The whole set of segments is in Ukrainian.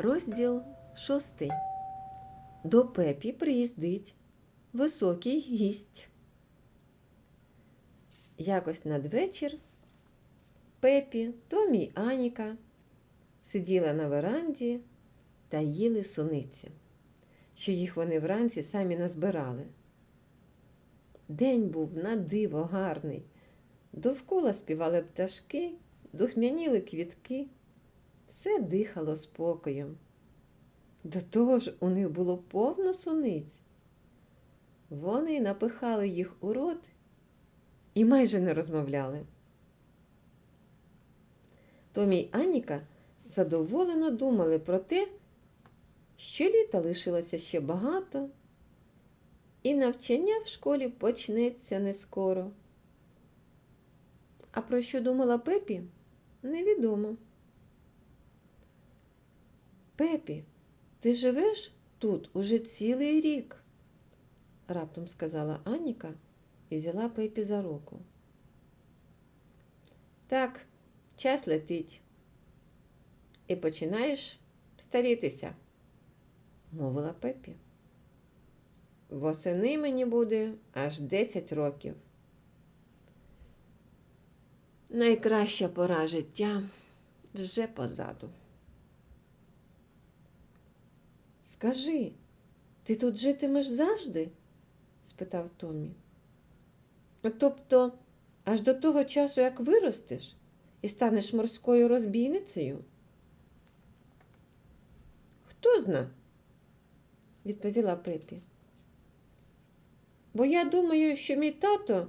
Розділ шостий. До Пепі приїздить високий гість. Якось надвечір Пепі, Томі й Аніка сиділа на веранді та їли суниці, що їх вони вранці самі назбирали. День був на диво гарний. Довкола співали пташки, духмяніли квітки, все дихало спокоєм. До того ж у них було повно суниць. Вони напихали їх у рот і майже не розмовляли. Томі й Аніка задоволено думали про те, що літа лишилося ще багато, і навчання в школі почнеться не скоро. А про що думала Пепі, невідомо. Пепі, ти живеш тут уже цілий рік, раптом сказала Аніка і взяла Пепі за руку. Так, час летить. І починаєш старітися, мовила Пепі. Восени мені буде аж 10 років. Найкраща пора життя вже позаду. Скажи, ти тут житимеш завжди? спитав Томі. Тобто, аж до того часу, як виростеш і станеш морською розбійницею? Хто зна? відповіла Пепі. Бо я думаю, що мій тато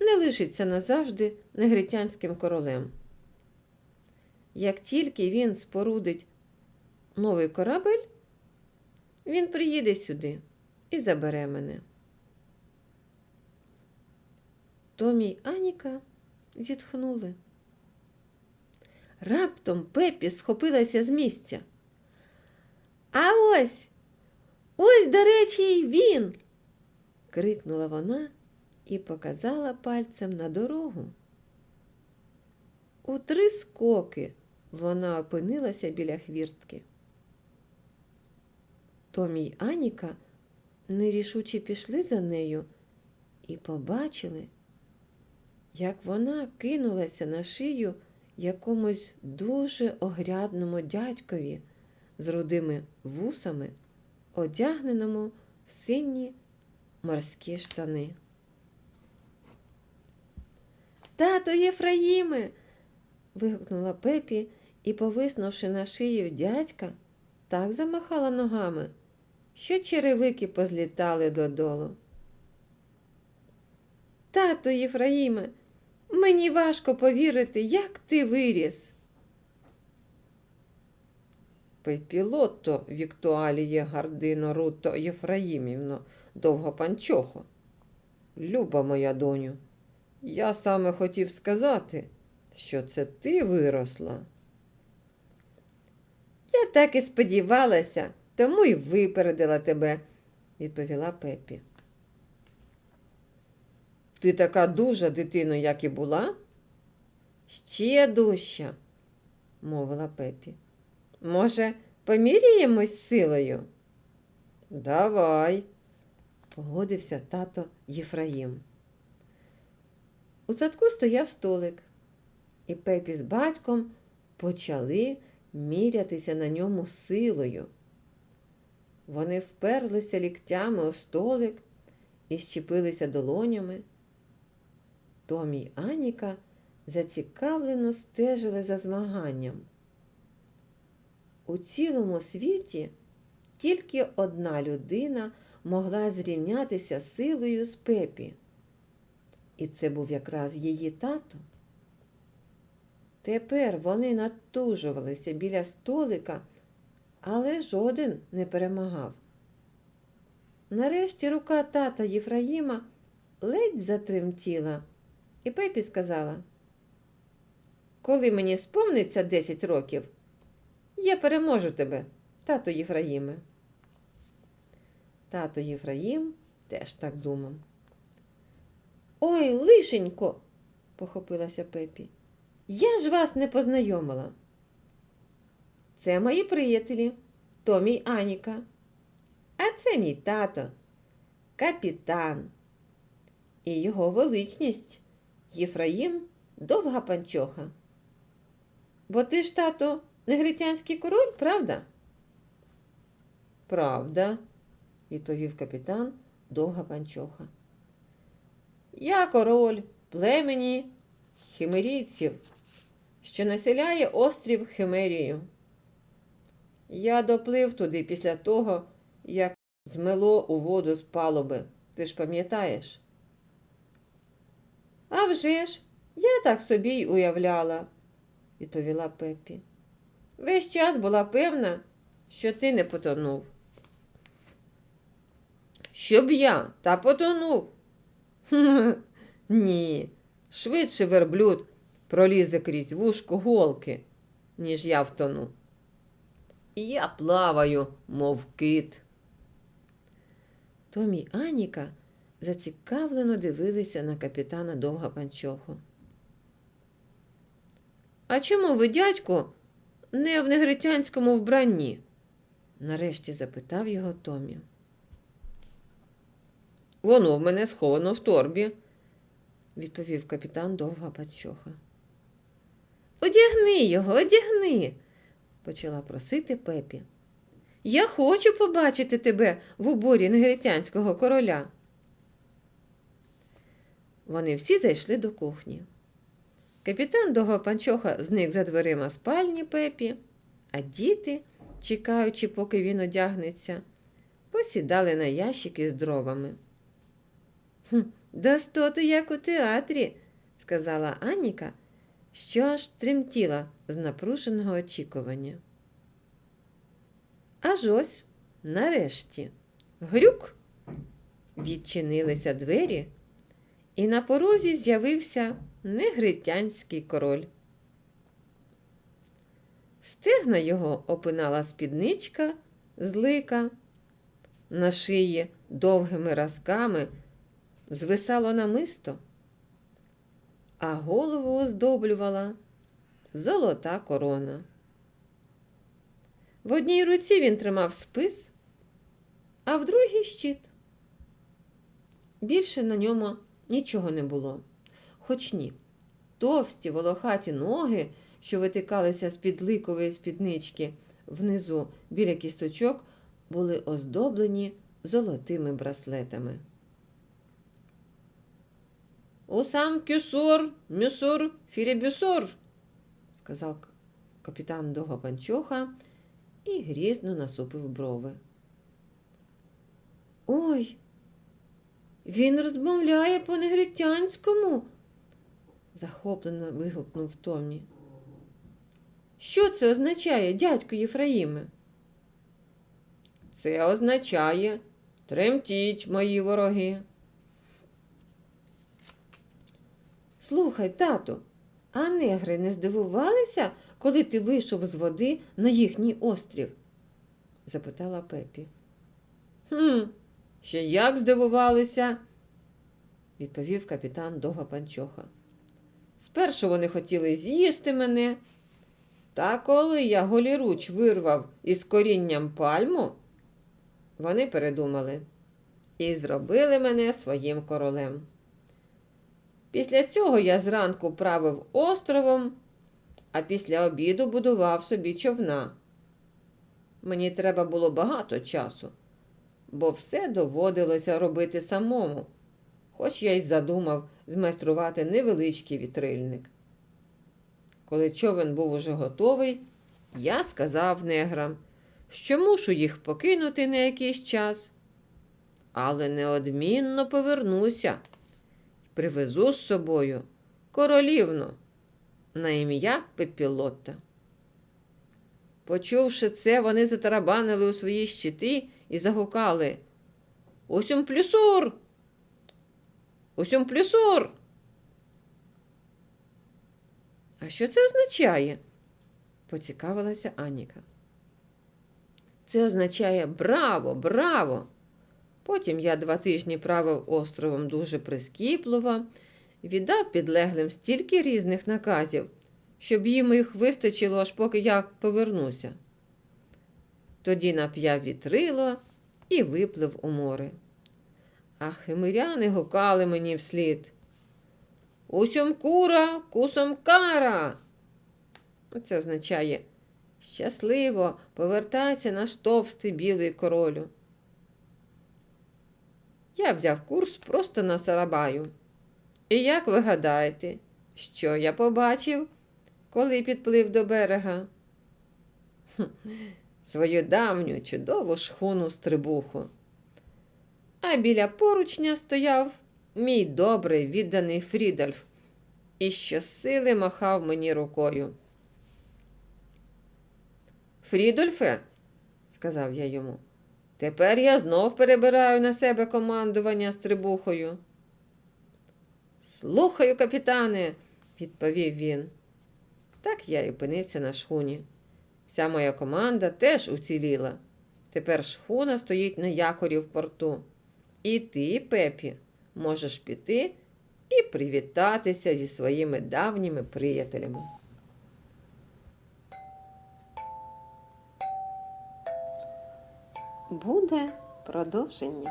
не лишиться назавжди негритянським королем. Як тільки він спорудить новий корабель, він приїде сюди і забере мене. Томі й Аніка зітхнули. Раптом Пепі схопилася з місця. А ось, ось, до речі, він. крикнула вона і показала пальцем на дорогу. У три скоки вона опинилася біля хвіртки. Томі й Аніка нерішуче пішли за нею і побачили, як вона кинулася на шию якомусь дуже огрядному дядькові з рудими вусами, одягненому в сині морські штани. Тато Єфраїме. вигукнула Пепі і, повиснувши на шию дядька, так замахала ногами, що черевики позлітали додолу. Тато Єфраїме, мені важко повірити, як ти виріс. Пепілотто Віктуаліє Гардино Руто Єфраїмівно, довгопанчохо. Люба моя доню, я саме хотів сказати, що це ти виросла. Я так і сподівалася, тому й випередила тебе, відповіла Пепі. Ти така дужа дитино, як і була? Ще дужча, мовила Пепі. Може, поміряємось силою? Давай. погодився тато Єфраїм. У садку стояв столик, і Пепі з батьком почали мірятися на ньому силою. Вони вперлися ліктями у столик і щепилися долонями. Томі й Аніка зацікавлено стежили за змаганням. У цілому світі тільки одна людина могла зрівнятися силою з Пепі. І це був якраз її тато. Тепер вони натужувалися біля столика, але жоден не перемагав. Нарешті рука тата Єфраїма ледь затремтіла, і Пепі сказала, коли мені сповниться 10 років, я переможу тебе, тато Єфраїме. Тато Єфраїм теж так думав. Ой, лишенько, похопилася Пепі. Я ж вас не познайомила. Це мої приятелі, Томі й Аніка. А це мій тато, капітан. І його величність Єфраїм довга панчоха. Бо ти ж, тато, негритянський король, правда? Правда, відповів капітан довга панчоха. Я король племені химерійців, що населяє острів Химерію. Я доплив туди після того, як змело у воду з палуби. Ти ж пам'ятаєш? А вже ж, я так собі й уявляла, відповіла Пеппі. Весь час була певна, що ти не потонув. Щоб я та потонув. Хм, Ні, швидше верблюд пролізе крізь вушко голки, ніж я втону. І я плаваю, мов кит. Томі Аніка зацікавлено дивилися на капітана довга панчоху. А чому ви, дядьку, не в негритянському вбранні? нарешті запитав його Томі. Воно в мене сховано в торбі. відповів капітан довга панчоха. Одягни його, одягни, почала просити Пепі. Я хочу побачити тебе в уборі негритянського короля. Вони всі зайшли до кухні. Капітан Довгопанчоха зник за дверима спальні Пепі, а діти, чекаючи, поки він одягнеться, посідали на ящики з дровами. «Хм, Достоту, як у театрі, сказала Аніка, що аж тремтіла з напруженого очікування. Аж ось, нарешті, грюк, відчинилися двері, і на порозі з'явився негритянський король. Стегна його опинала спідничка злика, на шиї довгими разками звисало намисто, а голову оздоблювала золота корона. В одній руці він тримав спис, а в другій щит. Більше на ньому нічого не було, хоч ні. Товсті волохаті ноги, що витикалися з під ликової спіднички внизу біля кісточок, були оздоблені золотими браслетами. Усам кюсур, мюсур, фірібюсур, сказав капітан Догопанчоха і грізно насупив брови. Ой, він розмовляє по-негритянському, захоплено вигукнув Томі. Що це означає, дядько Єфраїме? Це означає тремтіть, мої вороги. Слухай, тату, а негри не здивувалися, коли ти вийшов з води на їхній острів? запитала Пепі. Хм, ще як здивувалися. відповів капітан Дога Панчоха. Спершу вони хотіли з'їсти мене, та коли я голіруч вирвав із корінням пальму, вони передумали і зробили мене своїм королем. Після цього я зранку правив островом, а після обіду будував собі човна. Мені треба було багато часу, бо все доводилося робити самому, хоч я й задумав змайструвати невеличкий вітрильник. Коли човен був уже готовий, я сказав неграм, що мушу їх покинути на якийсь час, але неодмінно повернуся привезу з собою королівну на ім'я Пепілотта. Почувши це, вони затарабанили у свої щити і загукали Усюм плюсур! Усюм плюсур! А що це означає? поцікавилася Аніка. Це означає браво, браво! Потім я два тижні правив островом дуже прискіпливо, віддав підлеглим стільки різних наказів, щоб їм їх вистачило, аж поки я повернуся. тоді нап'яв вітрило і виплив у море. А химиряни гукали мені вслід. Усьом кура, кусом кара. Це означає щасливо повертайся наш товстий білий королю. Я взяв курс просто на Сарабаю. І як ви гадаєте, що я побачив, коли підплив до берега? Свою давню чудову шхуну стрибуху. А біля поручня стояв мій добрий відданий Фрідольф і щосили махав мені рукою. Фрідольфе, сказав я йому, тепер я знов перебираю на себе командування стрибухою. Слухаю, капітане, відповів він. Так я й опинився на шхуні. Вся моя команда теж уціліла. Тепер шхуна стоїть на якорі в порту. І ти, Пепі, можеш піти і привітатися зі своїми давніми приятелями. Буде продовження.